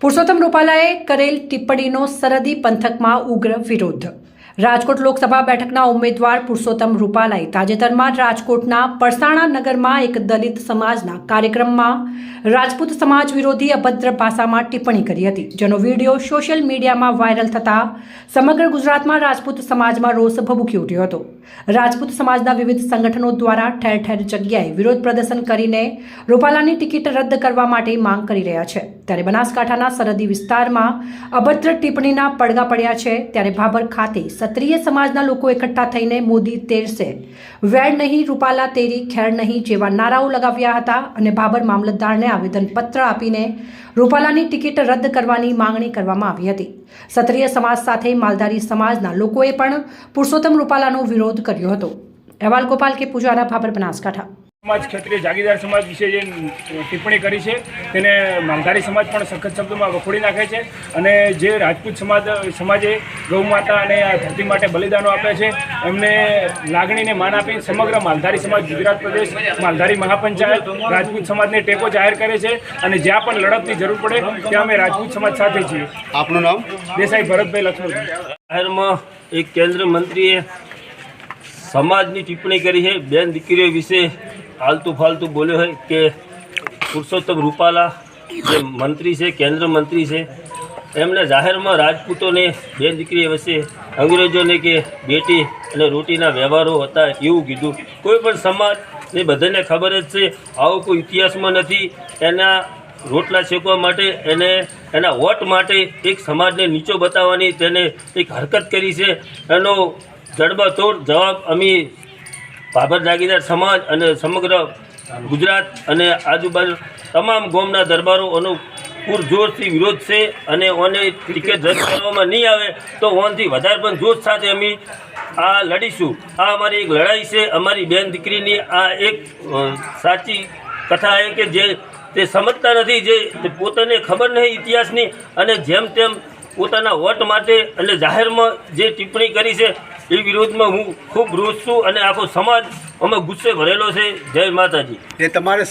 પુરુષોત્તમ રૂપાલાએ કરેલ ટિપ્પણીનો સરહદી પંથકમાં ઉગ્ર વિરોધ. રાજકોટ લોકસભા બેઠકના ઉમેદવાર પુરુષોત્તમ રૂપાલાએ તાજેતરમાં રાજકોટના પરસાણા નગરમાં એક દલિત સમાજના કાર્યક્રમમાં રાજપૂત સમાજ વિરોધી અભદ્ર ભાષામાં ટિપ્પણી કરી હતી, જેનો વીડિયો સોશિયલ મીડિયામાં વાયરલ થતા સમગ્ર ગુજરાતમાં રાજપૂત સમાજમાં રોષ ભભૂકી ઉઠ્યો હતો. રાજપૂત સમાજના વિવિધ સંગઠનો દ્વારા ઠેર ઠેર જગ્યાએ વિરોધ પ્રદર્શન કરીને રૂપાલાની ટિકિટ રદ કરવા માટે માંગ કરી રહ્યા છે. ત્યારે બનાસકાંઠાના સરહદી વિસ્તારમાં અભદ્ર ટિપ્પણીના પડઘા પડ્યા છે. ત્યારે ભાભર ખાતે ક્ષત્રિય સમાજના લોકો એકઠા થઈને મોદી તેરસે વેડ નહીં, રૂપાલા તેરી ખેર નહીં જેવા નારાઓ લગાવ્યા હતા અને ભાભર મામલતદારને આવેદનપત્ર આપીને રૂપાલાની ટિકિટ રદ કરવાની માંગણી કરવામાં આવી હતી. ક્ષત્રિય સમાજ સાથે માલધારી સમાજના લોકોએ પણ પુરુષોત્તમ રૂપાલાનો વિરોધ કર્યો હતો. અહેવાલ ગોપાલ કે પૂજારા, ભાભર બનાસકાંઠા. સમાજ ક્ષત્રિય જાગીદાર સમાજ વિશે જે ટિપ્પણી કરી છે તેને માલધારી સમાજ પણ સખત શબ્દોમાં વખોડી નાખે છે અને જે રાજપૂત સમાજ સમાજે ગૌ માતા અને આ ધરતી માટે બલિદાનો આપ્યા છે એમને લાગણીને માન આપી સમગ્ર માલધારી સમાજ ગુજરાત પ્રદેશ માલધારી મહાપંચાયત રાજપૂત સમાજને ટેકો જાહેર કરે છે અને જ્યાં પણ લડતની જરૂર પડે ત્યાં અમે રાજપૂત સમાજ સાથે છીએ. આપનું નામ? દેસાઈ ભરતભાઈ લક્ષ્મણભાઈ જાહેરમાં એક કેન્દ્ર મંત્રીએ સમાજની ટિપ્પણી કરી છે બેન દીકરીઓ વિશે આલતુ ફાલતું બોલ્યો હોય કે પુરુષોત્તમ રૂપાલા જે મંત્રી છે, કેન્દ્ર મંત્રી છે એમણે જાહેરમાં રાજપૂતોને બે દીકરી વચ્ચે અંગ્રેજોને કે બેટી અને રોટીના વ્યવહારો હતા એવું કીધું. કોઈ પણ સમાજ એ બધાને ખબર જ છે, આવો કોઈ ઇતિહાસમાં નથી. એના રોટલા શેકવા માટે એને, એના વોટ માટે એક સમાજને નીચો બતાવવાની તેને એક હરકત કરી છે. એનો જડબાતોડ જવાબ અમે ભાભર જાગીરદાર સમાજ અને સમગ્ર ગુજરાત અને આજુબાજુ તમામ ગોમના દરબારો એનો પૂરજોરથી વિરોધ છે અને ઓને ટિકિટ રદ કરવામાં નહીં આવે તો ઓનથી વધારે પણ જોશ સાથે અમે આ લડીશું. આ અમારી એક લડાઈ છે. અમારી બેન દીકરીની આ એક સાચી કથા એ કે જે તે સમજતા નથી, જે પોતાને ખબર નહીં ઇતિહાસની અને જેમ તેમ પોતાના વોટ માટે અને જાહેરમાં જે ટિપ્પણી કરી છે એ વિરોધમાં હું ખૂબ રોષ છું અને આખો સમાજ અમે ગુસ્સે ભરેલો છે. જય માતાજી. એ તમારે